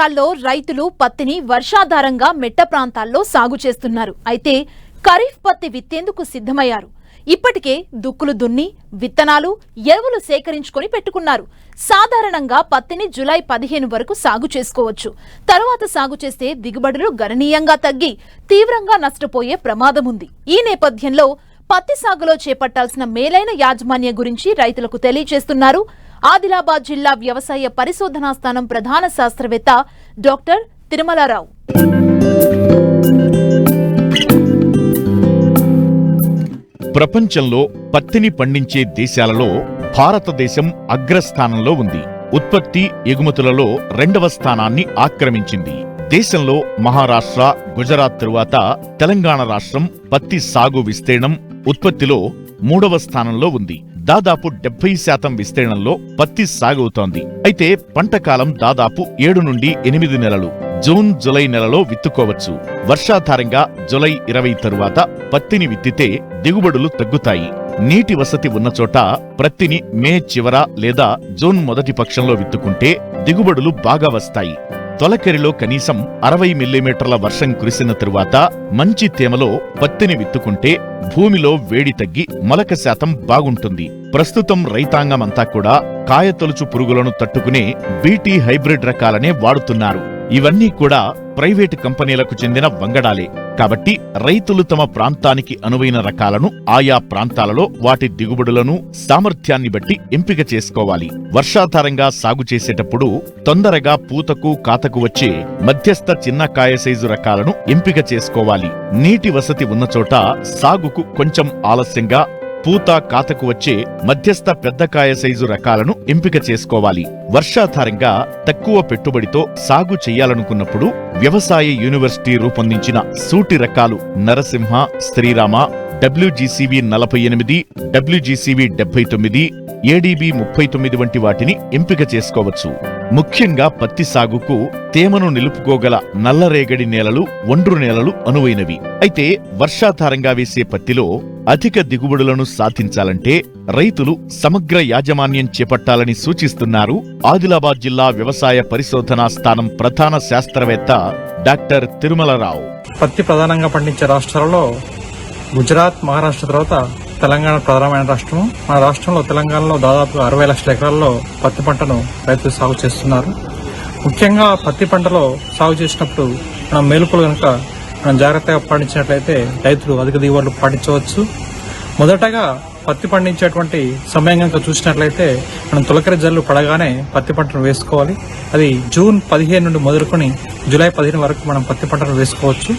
రాష్ట్రాల్లో రైతులు పత్తిని వర్షాధారంగా మెట్ట ప్రాంతాల్లో సాగు చేస్తున్నారు. అయితే ఖరీఫ్ పత్తి విత్తేందుకు సిద్ధమయ్యారు. ఇప్పటికే దుక్కులు దున్ని విత్తనాలు ఎరువులు సేకరించుకొని పెట్టుకున్నారు. సాధారణంగా పత్తిని జులై పదిహేను వరకు సాగు చేసుకోవచ్చు. తరువాత సాగు చేస్తే దిగుబడులు గణనీయంగా తగ్గి తీవ్రంగా నష్టపోయే ప్రమాదం ఉంది. ఈ నేపథ్యంలో పత్తి సాగులో చేపట్టాల్సిన మేలైన యాజమాన్య గురించి రైతులకు తెలియజేస్తున్నారు. ఆదిలాబాద్ జిల్లా వ్యవసాయ పరిశోధనా స్థానం ప్రధాన శాస్త్రవేత్త డాక్టర్ తిరుమలారావు. ప్రపంచంలో పత్తిని పండించే దేశాలలో భారతదేశం అగ్రస్థానంలో ఉంది. ఉత్పత్తి ఎగుమతులలో రెండవ స్థానాన్ని ఆక్రమించింది. దేశంలో మహారాష్ట్ర గుజరాత్ తరువాత తెలంగాణ రాష్ట్రం పత్తి సాగు విస్తీర్ణం ఉత్పత్తిలో మూడవ స్థానంలో ఉంది. దాదాపు డెబ్బై శాతం విస్తీర్ణంలో పత్తి సాగవుతోంది. అయితే పంట కాలం దాదాపు ఏడు నుండి ఎనిమిది నెలలు. జూన్ జులై నెలలో విత్తుకోవచ్చు. వర్షాధారంగా జులై ఇరవై తరువాత పత్తిని విత్తితే దిగుబడులు తగ్గుతాయి. నీటి వసతి ఉన్న చోట ప్రత్తిని మే చివర లేదా జూన్ మొదటి పక్షంలో విత్తుకుంటే దిగుబడులు బాగా వస్తాయి. తొలకరిలో కనీసం అరవై మిల్లీమీటర్ల వర్షం కురిసిన తరువాత మంచి తేమలో పత్తిని విత్తుకుంటే భూమిలో వేడి తగ్గి మొలక శాతం బాగుంటుంది. ప్రస్తుతం రైతాంగమంతా కూడా కాయతొలుచు పురుగులను తట్టుకునే బీటీ హైబ్రిడ్ రకాలనే వాడుతున్నారు. ఇవన్నీ కూడా ప్రైవేటు కంపెనీలకు చెందిన వంగడాలే. కాబట్టి రైతులు తమ ప్రాంతానికి అనువైన రకాలను ఆయా ప్రాంతాలలో వాటి దిగుబడులను సామర్థ్యాన్ని బట్టి ఎంపిక చేసుకోవాలి. వర్షాధారంగా సాగు చేసేటప్పుడు తొందరగా పూతకు కాతకు వచ్చే మధ్యస్థ చిన్న కాయ సైజు రకాలను ఎంపిక చేసుకోవాలి. నీటి వసతి ఉన్న చోట సాగుకు కొంచెం ఆలస్యంగా పూత కాతకు వచ్చే మధ్యస్థ పెద్దకాయ సైజు రకాలను ఎంపిక చేసుకోవాలి. వర్షాధారంగా తక్కువ పెట్టుబడితో సాగు చేయాలనుకున్నప్పుడు వ్యవసాయ యూనివర్సిటీ రూపొందించిన సూటి రకాలు నరసింహ శ్రీరామ డబ్ల్యూజీసీవి నలభై ఎనిమిది డబ్ల్యూజీసీవి డెబ్బై తొమ్మిది ఏడీబీ ముప్పై తొమ్మిది వంటి వాటిని ఎంపిక చేసుకోవచ్చు. ముఖ్యంగా పత్తి సాగుకు తేమను నిలుపుకోగల నల్లరేగడి నేలలు ఒండ్రు నేలలు అనువైనవి. అయితే వర్షాధారంగా వేసే పత్తిలో అధిక దిగుబడులను సాధించాలంటే రైతులు సమగ్ర యాజమాన్యం చేపట్టాలని సూచిస్తున్నారు ఆదిలాబాద్ జిల్లా వ్యవసాయ పరిశోధనా స్థానం ప్రధాన శాస్త్రవేత్త డాక్టర్ తిరుమలరావు. పత్తి ప్రధానంగా పండించే రాష్ట్రాలలో గుజరాత్ మహారాష్ట్ర తర్వాత తెలంగాణ ప్రధానమైన రాష్ట్రం మన రాష్ట్రంలో తెలంగాణలో దాదాపు అరవై లక్షల ఎకరాల్లో పత్తి పంటను రైతులు సాగు చేస్తున్నారు. ముఖ్యంగా పత్తి పంటలో సాగు చేసినప్పుడు మనం మేలుకులు కనుక మనం జాగ్రత్తగా పండించినట్లయితే రైతులు అధిక దిగుబడులు పాటించవచ్చు. మొదటగా పత్తి పండించేటువంటి సమయం కనుక చూసినట్లయితే మనం తొలకరి జల్లు పడగానే పత్తి పంటను వేసుకోవాలి. అది జూన్ పదిహేను నుండి మొదలుకొని జూలై పదిహేను వరకు మనం పత్తి పంటను వేసుకోవచ్చు.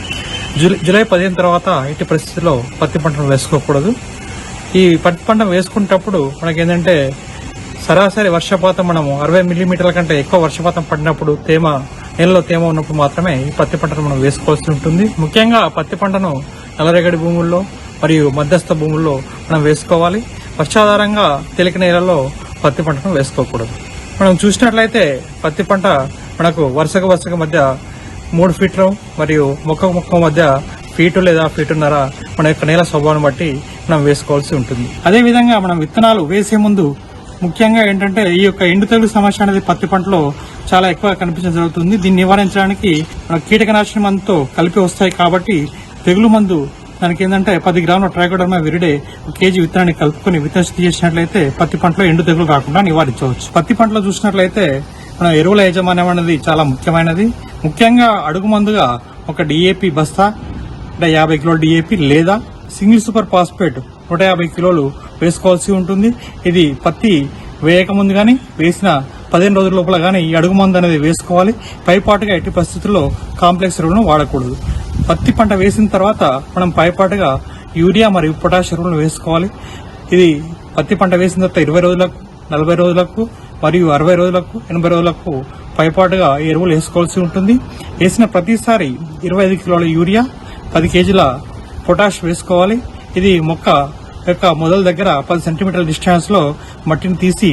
జూలై జూలై పదిహేను తర్వాత ఎట్టి పరిస్థితుల్లో పత్తి పంటను వేసుకోకూడదు. ఈ పత్తి పంట వేసుకునేటప్పుడు మనకి ఏంటంటే సరాసరి వర్షపాతం మనము అరవై మిల్లీమీటర్ల కంటే ఎక్కువ వర్షపాతం పడినప్పుడు తేమ నేలలో తేమ ఉన్నప్పుడు మాత్రమే ఈ పత్తి పంటను మనం వేసుకోవాల్సి ఉంటుంది. ముఖ్యంగా పత్తి పంటను నల్లరేగడి భూముల్లో మరియు మధ్యస్థ భూముల్లో మనం వేసుకోవాలి. వర్షాధారంగా తేలిక నేలలో పత్తి పంటను వేసుకోకూడదు. మనం చూసినట్లయితే పత్తి పంట మనకు వరుసగా వరుసగా మధ్య మూడు ఫీట్లు మరియు మొక్క మొక్క మధ్య ఫీటు లేదా ఫీటున్నర మన యొక్క నేల స్వభావం బట్టి మనం వేసుకోవాల్సి ఉంటుంది. అదే విధంగా మనం విత్తనాలు వేసే ముందు ముఖ్యంగా ఏంటంటే ఈ యొక్క ఎండు తెగులు సమస్య అనేది పత్తి పంటలో చాలా ఎక్కువ కనిపించడం జరుగుతుంది. దీన్ని నివారించడానికి మన కీటకనాశనం మందుతో కలిపి వస్తాయి కాబట్టి తెగులు మందు దానికి ఏంటంటే పది గ్రాముల ట్రైకోడర్మా విరిడే ఒక కేజీ విత్తనాన్ని కలుపుకొని విత్తన శుద్ధి చేసినట్లయితే పత్తి పంటలో ఎండు తెగులు రాకుండా నివారించవచ్చు. పత్తి పంటలో చూసినట్లయితే మన ఎరువుల యాజమాన్యం అనేది చాలా ముఖ్యమైనది. ముఖ్యంగా అడుగు మందుగా ఒక డిఏపి బస్తా అంటే యాభై కిలోల డిఏపి లేదా సింగిల్ సూపర్ ఫాస్ఫేట్ నూట యాభై కిలోలు వేసుకోవాల్సి ఉంటుంది. ఇది పత్తి వేయక ముందు కానీ వేసిన పదిహేను రోజుల లోపల కానీ ఈ అడుగు మందు అనేది వేసుకోవాలి. పైపాటుగా ఎట్టి పరిస్థితుల్లో కాంప్లెక్స్ ఎరువులను వాడకూడదు. పత్తి పంట వేసిన తర్వాత మనం పైపాటుగా యూరియా మరియు పొటాష్ ఎరువులను వేసుకోవాలి. ఇది పత్తి పంట వేసిన తర్వాత ఇరవై రోజులకు నలభై రోజులకు మరియు అరవై రోజులకు ఎనభై రోజులకు పైపాటుగా ఎరువులు వేసుకోవాల్సి ఉంటుంది. వేసిన ప్రతిసారి ఇరవై ఐదు కిలోల యూరియా పది కేజీల పొటాష్ వేసుకోవాలి. ఇది మొక్క యొక్క మొదల దగ్గర పది సెంటీమీటర్ల డిస్టెన్స్లో మట్టిని తీసి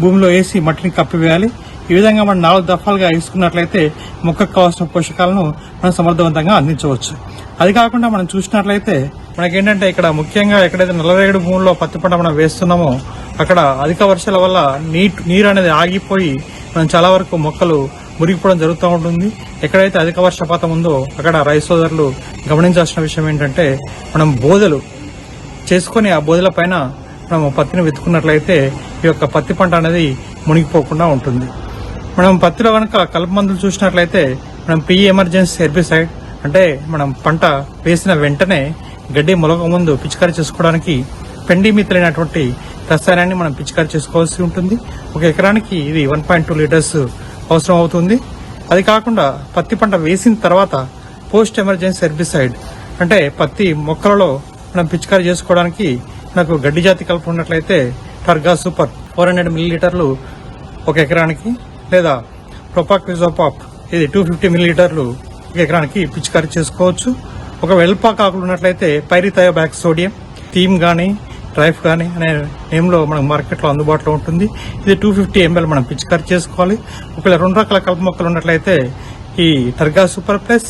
భూమిలో వేసి మట్టిని కప్పివేయాలి. ఈ విధంగా మనం నాలుగు దఫాలుగా వేసుకున్నట్లయితే మొక్కకు కావాల్సిన పోషకాలను మనం సమర్థవంతంగా అందించవచ్చు. అది కాకుండా మనం చూసినట్లయితే మనకేంటంటే ఇక్కడ ముఖ్యంగా ఎక్కడైతే నల్లరేగడి భూముల్లో పత్తి పంట మనం వేస్తున్నామో అక్కడ అధిక వర్షాల వల్ల నీట్ నీరు అనేది ఆగిపోయి మనం చాలా వరకు మొక్కలు మురిగిపోవడం జరుగుతూ ఉంటుంది. ఎక్కడైతే అధిక వర్షపాతం ఉందో అక్కడ రైతు సోదరులు గమనించాల్సిన విషయం ఏంటంటే మనం బోధలు చేసుకొని ఆ బోధల పైన మనం పత్తిని వెతుకున్నట్లయితే ఈ యొక్క పత్తి పంట అనేది మునిగిపోకుండా ఉంటుంది. మనం పత్తిలో కనుక కలుపు మందులు చూసినట్లయితే మనం పి ఎమర్జెన్సీ హెర్బిసైడ్ అంటే మనం పంట వేసిన వెంటనే గడ్డి మొలక ముందు పిచికారీ చేసుకోవడానికి పెండిమిత్రైనటువంటి రసాయనాన్ని మనం పిచికారీ చేసుకోవాల్సి ఉంటుంది. ఒక ఎకరానికి ఇది వన్ పాయింట్ టూ లీటర్స్ అవసరం అవుతుంది. అది కాకుండా పత్తి పంట వేసిన తర్వాత పోస్ట్ ఎమర్జెన్సీ హెర్బిసైడ్ అంటే పత్తి మొక్కలలో మనం పిచికారీ చేసుకోవడానికి నాకు గడ్డి జాతి కలుపు ఉన్నట్లయితే Targa super four hundred milli లీటర్లు ఒక ఎకరానికి లేదా ప్రొపాక్విజోపాప్ ఇది టూ ఫిఫ్టీ మిలీలీటర్లు ఎకరానికి పిచికారీ చేసుకోవచ్చు. ఒక వెల్పాక్ ఆకులు ఉన్నట్లయితే పైరిథయోబ్యాక్ సోడియం థీమ్ కానీ డ్రైఫ్ కానీ అనే నేమ్లో మనకు మార్కెట్లో అందుబాటులో ఉంటుంది. ఇది టూ ఫిఫ్టీ ఎంఎల్ మనం పిచికారీ చేసుకోవాలి. ఒకవేళ రెండు రకాల కలుపు మొక్కలు ఉన్నట్లయితే ఈ Targa super plus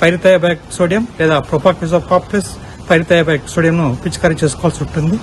pyrithiobac sodium లేదా ప్రొపాక్విజోపాప్ ప్లస్ పైరిథయోబ్యాక్ సోడియంను పిచికారీ చేసుకోవాల్సి ఉంటుంది.